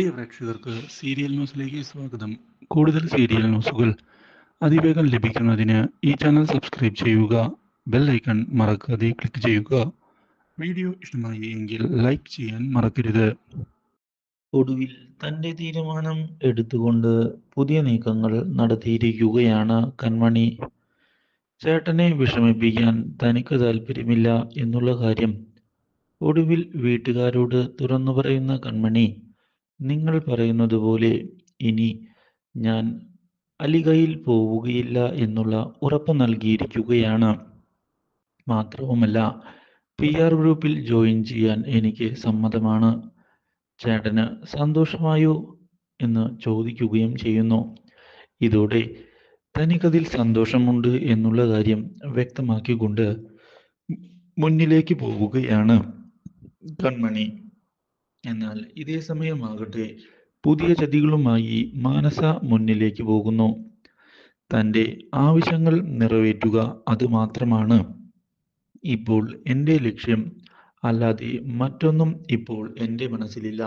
പ്രിയ പ്രേക്ഷകർക്ക് സീരിയൽ ന്യൂസിലേക്ക് സ്വാഗതം. കൂടുതൽ സീരിയൽ ന്യൂസുകൾ അതിവേഗം ലഭിക്കുന്നതിന് ഈ ചാനൽ സബ്സ്ക്രൈബ് ചെയ്യുക ബെൽ ഐക്കൺ മറക്കാതെ ക്ലിക്ക് ചെയ്യുക. വീഡിയോ ഇഷ്ടമായി എങ്കിൽ ലൈക്ക് ചെയ്യാൻ മറക്കരുത്. ഒടുവിൽ തന്റെ തീരുമാനം എടുത്തുകൊണ്ട് പുതിയ നീക്കങ്ങൾ നടത്തിയിരിക്കുകയാണ് കൺമണി. ചേട്ടനെ വിഷമിപ്പിക്കാൻ തനിക്ക് താല്പര്യമില്ല എന്നുള്ള കാര്യം ഒടുവിൽ വീട്ടുകാരോട് തുറന്നു പറയുന്ന കൺമണി. നിങ്ങൾ പറയുന്നത് പോലെ ഇനി ഞാൻ അലിഗയിൽ പോവുകയില്ല എന്നുള്ള ഉറപ്പ് നൽകിയിരിക്കുകയാണ്. മാത്രവുമല്ല പി ആർ ഗ്രൂപ്പിൽ ജോയിൻ ചെയ്യാൻ എനിക്ക് സമ്മതമാണ്. ചേട്ടന് സന്തോഷമായോ എന്ന് ചോദിക്കുകയും ചെയ്യുന്നു. ഇതോടെ തനിക്കതിൽ സന്തോഷമുണ്ട് എന്നുള്ള കാര്യം വ്യക്തമാക്കിക്കൊണ്ട് മുന്നിലേക്ക് പോവുകയാണ്. കൺമണി എന്നാൽ ഇതേ സമയമാകട്ടെ പുതിയ ചതികളുമായി മാനസ മുന്നിലേക്ക് പോകുന്നു. തന്റെ ആവശ്യങ്ങൾ നിറവേറ്റുക അതുമാത്രമാണ് ഇപ്പോൾ എന്റെ ലക്ഷ്യം അല്ലാതെ മറ്റൊന്നും ഇപ്പോൾ എന്റെ മനസ്സിലില്ല.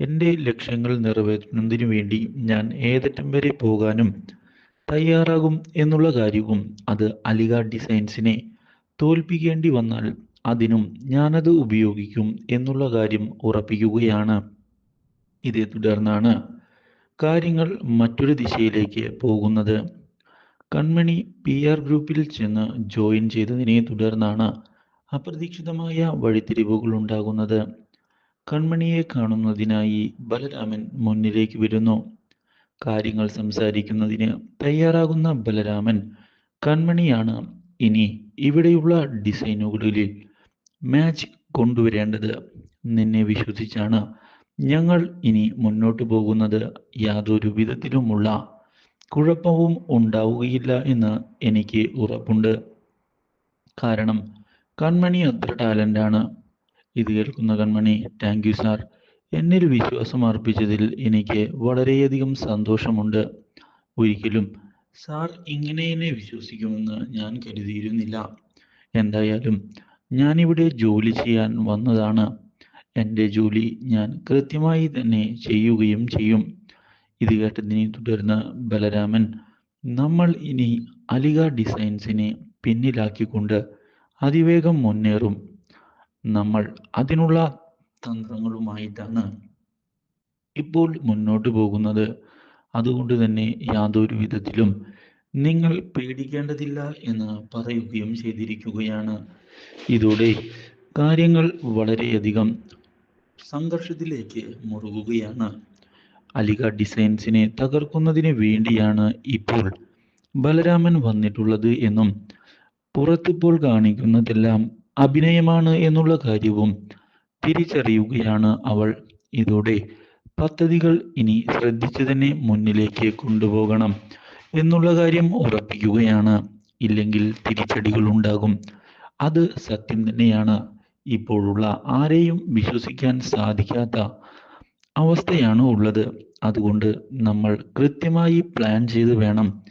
എന്റെ ലക്ഷ്യങ്ങൾ നിറവേറ്റുന്നതിനു വേണ്ടി ഞാൻ ഏതറ്റം വരെ പോകാനും തയ്യാറാകും എന്നുള്ള കാര്യവും അത് അലിഗ ഡിസൈൻസിനെ തോൽപ്പിക്കേണ്ടി വന്നാൽ അതിനും ഞാനത് ഉപയോഗിക്കും എന്നുള്ള കാര്യം ഉറപ്പിക്കുകയാണ്. ഇതേ തുടർന്നാണ് കാര്യങ്ങൾ മറ്റൊരു ദിശയിലേക്ക് പോകുന്നത്. കൺമണി പി ആർ ഗ്രൂപ്പിൽ ചെന്ന് ജോയിൻ ചെയ്തതിനെ തുടർന്നാണ് അപ്രതീക്ഷിതമായ വഴിത്തിരിവുകൾ ഉണ്ടാകുന്നത്. കൺമണിയെ കാണുന്നതിനായി ബലരാമൻ മുന്നിലേക്ക് വരുന്നു. കാര്യങ്ങൾ സംസാരിക്കുന്നതിന് തയ്യാറാകുന്ന ബലരാമൻ കൺമണിയാണ് ഇനി ഇവിടെയുള്ള ഡിസൈനുകളിൽ മാച്ച് കൊണ്ടുവരേണ്ടത് നിന്നെ വിശ്വസിച്ചാണ്. ഞങ്ങൾ ഇനി മുന്നോട്ട് പോകുന്നത് യാതൊരു വിധത്തിലുമുള്ള കുഴപ്പവും ഉണ്ടാവുകയില്ല എന്ന് എനിക്ക് ഉറപ്പുണ്ട്. കാരണം കൺമണി അത്ര ടാലന്റാണ് ഇത് കേൾക്കുന്ന കൺമണി താങ്ക് യു സാർ എന്നിൽ വിശ്വാസം അർപ്പിച്ചതിൽ എനിക്ക് വളരെയധികം സന്തോഷമുണ്ട്. ഒരിക്കലും സാർ ഇങ്ങനെ എന്നെ വിശ്വസിക്കുമെന്ന് ഞാൻ കരുതിയിരുന്നില്ല. എന്തായാലും ഞാനിവിടെ ജോലി ചെയ്യാൻ വന്നതാണ്. എന്റെ ജോലി ഞാൻ കൃത്യമായി തന്നെ ചെയ്യുകയും ചെയ്യും. ഇത് കേട്ടതിനെ തുടർന്ന് ബലരാമൻ നമ്മൾ ഇനി അലിഗ ഡിസൈൻസിനെ പിന്നിലാക്കിക്കൊണ്ട് അതിവേഗം മുന്നേറും. നമ്മൾ അതിനുള്ള തന്ത്രങ്ങളുമായിട്ടാണ് ഇപ്പോൾ മുന്നോട്ട് പോകുന്നത്. അതുകൊണ്ട് തന്നെ യാതൊരു വിധത്തിലും നിങ്ങൾ പേടിക്കേണ്ടതില്ല എന്ന് പറയുകയും ചെയ്തിരിക്കുകയാണ്. ഇതോടെ കാര്യങ്ങൾ വളരെയധികം സംഘർഷത്തിലേക്ക് മുറുകുകയാണ്. അലിഗ ഡിസൈൻസിനെ തകർക്കുന്നതിന് വേണ്ടിയാണ് ഇപ്പോൾ ബലരാമൻ വന്നിട്ടുള്ളത് എന്നും പുറത്തിപ്പോൾ കാണിക്കുന്നതെല്ലാം അഭിനയമാണ് എന്നുള്ള കാര്യവും തിരിച്ചറിയുകയാണ് അവൾ. ഇതോടെ പദ്ധതികൾ ഇനി ശ്രദ്ധിച്ചു തന്നെ മുന്നിലേക്ക് കൊണ്ടുപോകണം. എന്നുള്ള കാര്യം ഉറപ്പിക്കുകയാണ്. ഇല്ലെങ്കിൽ തിരിച്ചടികൾ ഉണ്ടാകും അത് സത്യം തന്നെയാണ്. ഇപ്പോഴുള്ള ആരെയും വിശ്വസിക്കാൻ സാധിക്കാത്ത അവസ്ഥയാണ് ഉള്ളത്. അതുകൊണ്ട് നമ്മൾ കൃത്യമായി പ്ലാൻ ചെയ്ത് വേണം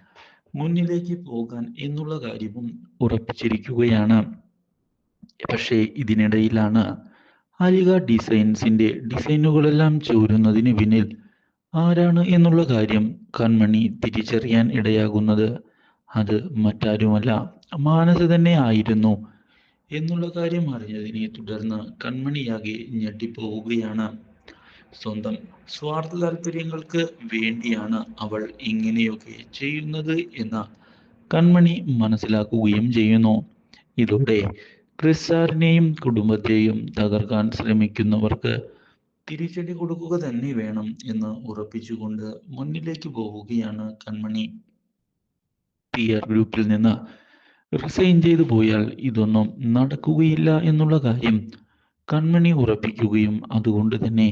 മുന്നിലേക്ക് പോകാൻ എന്നുള്ള കാര്യവും ഉറപ്പിച്ചിരിക്കുകയാണ്. പക്ഷേ ഇതിനിടയിലാണ് അലിക ഡിസൈൻസിന്റെ ഡിസൈനുകളെല്ലാം ചോരുന്നതിന് പിന്നിൽ ആരാണ് എന്നുള്ള കാര്യം കൺമണി തിരിച്ചറിയാൻ ഇടയാകുന്നത്. അത് മറ്റാരുമല്ല മാനസ തന്നെ ആയിരുന്നു എന്നുള്ള കാര്യം അറിഞ്ഞതിനെ തുടർന്ന് കൺമണിയാകെ ഞെട്ടിപ്പോവുകയാണ്. സ്വന്തം സ്വാർത്ഥ താല്പര്യങ്ങൾക്ക് വേണ്ടിയാണ് അവൾ ഇങ്ങനെയൊക്കെ ചെയ്യുന്നത് എന്ന കൺമണി മനസ്സിലാക്കുകയും ചെയ്യുന്നു. ഇതോടെ ക്രിസ്സാറിനെയും കുടുംബത്തെയും തകർക്കാൻ ശ്രമിക്കുന്നവർക്ക് തിരിച്ചടി കൊടുക്കുക തന്നെ വേണം എന്ന് ഉറപ്പിച്ചുകൊണ്ട് മുന്നിലേക്ക് പോവുകയാണ് കൺമണി. പി ആർ ഗ്രൂപ്പിൽ നിന്ന് റിസൈൻ ചെയ്തു പോയാൽ ഇതൊന്നും നടക്കുകയില്ല എന്നുള്ള കാര്യം കൺമണി ഉറപ്പിക്കുകയും അതുകൊണ്ട് തന്നെ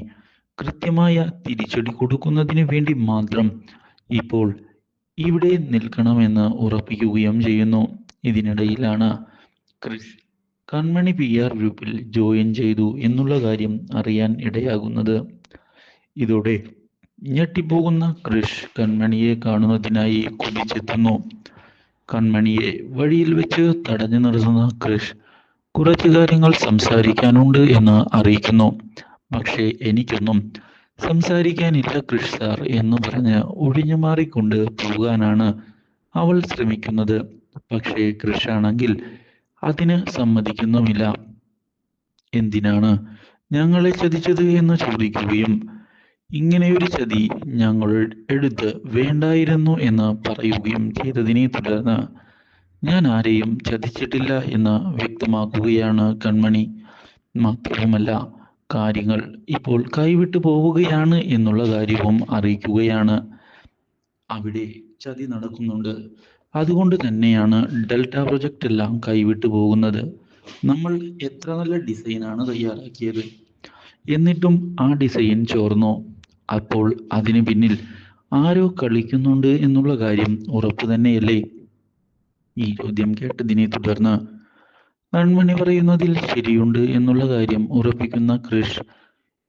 കൃത്യമായ തിരിച്ചടി കൊടുക്കുന്നതിന് വേണ്ടി മാത്രം ഇപ്പോൾ ഇവിടെ നിൽക്കണമെന്ന് ഉറപ്പിക്കുകയും ചെയ്യുന്നു. ഇതിനിടയിലാണ് ക്രിഷ് കൺമണി പി ആർ ഗ്രൂപ്പിൽ ജോയിൻ ചെയ്തു എന്നുള്ള കാര്യം അറിയാൻ ഇടയാകുന്നത്. ഇതോടെ ഞെട്ടിപ്പോകുന്ന ക്രിഷ് കൺമണിയെ കാണുന്നതിനായി കുതിച്ചെത്തുന്നു. കൺമണിയെ വഴിയിൽ വെച്ച് തടഞ്ഞു നിർത്തുന്ന ക്രിഷ് കുറച്ച് കാര്യങ്ങൾ സംസാരിക്കാനുണ്ട് എന്ന് അറിയിക്കുന്നു. പക്ഷേ എനിക്കൊന്നും സംസാരിക്കാനില്ല കൃഷ് സാർ എന്ന് പറഞ്ഞ് ഒഴിഞ്ഞു മാറിക്കൊണ്ട് പോകാനാണ് അവൾ ശ്രമിക്കുന്നത്. പക്ഷേ കൃഷ് ആണെങ്കിൽ അതിന് സമ്മതിക്കുന്നുമില്ല. എന്തിനാണ് ഞങ്ങളെ ചതിച്ചത് എന്ന് ചോദിക്കുകയും ഇങ്ങനെയൊരു ചതി ഞങ്ങൾ എടുത്ത് വേണ്ടായിരുന്നു എന്ന് പറയുകയും ചെയ്തതിനെ തുടർന്ന് ഞാൻ ആരെയും ചതിച്ചിട്ടില്ല എന്ന് വ്യക്തമാക്കുകയാണ് കൺമണി. മാത്രവുമല്ല കാര്യങ്ങൾ ഇപ്പോൾ കൈവിട്ടു പോവുകയാണ് എന്നുള്ള കാര്യവും അറിയിക്കുകയാണ്. അവിടെ ചതി നടക്കുന്നുണ്ട്. അതുകൊണ്ട് തന്നെയാണ് ഡെൽറ്റ പ്രൊജക്റ്റ് എല്ലാം കൈവിട്ടു പോകുന്നത്. നമ്മൾ എത്ര നല്ല ഡിസൈനാണ് തയ്യാറാക്കിയത്? എന്നിട്ടും ആ ഡിസൈൻ ചോർന്നോ? അപ്പോൾ അതിന് പിന്നിൽ ആരോ കളിക്കുന്നുണ്ട് എന്നുള്ള കാര്യം ഉറപ്പ് തന്നെയല്ലേ? ഈ ചോദ്യം കേട്ടതിനെ തുടർന്ന് കൺമണി പറയുന്നതിൽ ശരിയുണ്ട് എന്നുള്ള കാര്യം ഉറപ്പിക്കുന്ന കൃഷ്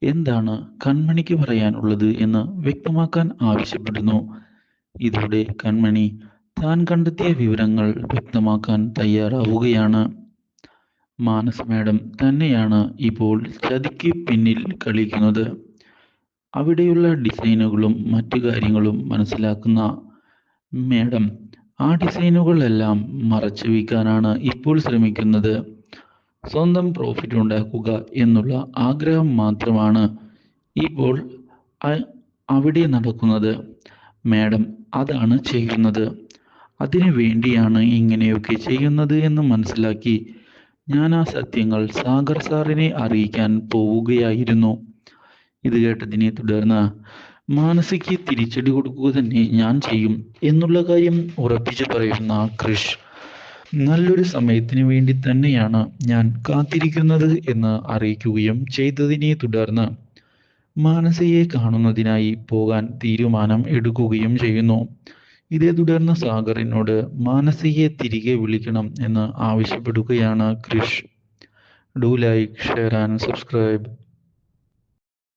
എന്താണ് കൺമണിക്ക് പറയാനുള്ളത് എന്ന് വ്യക്തമാക്കാൻ ആവശ്യപ്പെടുന്നു. ഇതോടെ കൺമണി താൻ കണ്ടെത്തിയ വിവരങ്ങൾ വ്യക്തമാക്കാൻ തയ്യാറാവുകയാണ്. മാനസ് മാഡം തന്നെയാണ് ഇപ്പോൾ ചതിക്ക് പിന്നിൽ കളിക്കുന്നത്. അവിടെയുള്ള ഡിസൈനുകളും മറ്റു കാര്യങ്ങളും മനസ്സിലാക്കുന്ന മാഡം ആ ഡിസൈനുകളെല്ലാം മറച്ചു വയ്ക്കാനാണ് ഇപ്പോൾ ശ്രമിക്കുന്നത്. സ്വന്തം പ്രോഫിറ്റ് ഉണ്ടാക്കുക എന്നുള്ള ആഗ്രഹം മാത്രമാണ് ഇപ്പോൾ അവിടെ നടക്കുന്നത്. മാഡം അതാണ് ചെയ്യുന്നത്. അതിനു വേണ്ടിയാണ് ഇങ്ങനെയൊക്കെ ചെയ്യുന്നത് എന്ന് മനസ്സിലാക്കി ഞാൻ ആ സത്യങ്ങൾ സാഗർ സാറിനെ അറിയിക്കാൻ പോവുകയായിരുന്നു. ഇത് കേട്ടതിനെ തുടർന്ന് മാനസിക്ക് തിരിച്ചടി കൊടുക്കുക തന്നെ ഞാൻ ചെയ്യും എന്നുള്ള കാര്യം ഉറപ്പിച്ചു പറയുന്ന കൃഷ് നല്ലൊരു സമയത്തിന് വേണ്ടി തന്നെയാണ് ഞാൻ കാത്തിരിക്കുന്നത് എന്ന് അറിയിക്കുകയും ചെയ്തതിനെ തുടർന്ന് മാനസയെ കാണുന്നതിനായി പോകാൻ തീരുമാനം എടുക്കുകയും ചെയ്യുന്നു. ഇതേ തുടർന്ന് സാഗറിനോട് മാനസിയെ തിരികെ വിളിക്കണം എന്ന് ആവശ്യപ്പെടുകയാണ് Krish. Do like share and subscribe.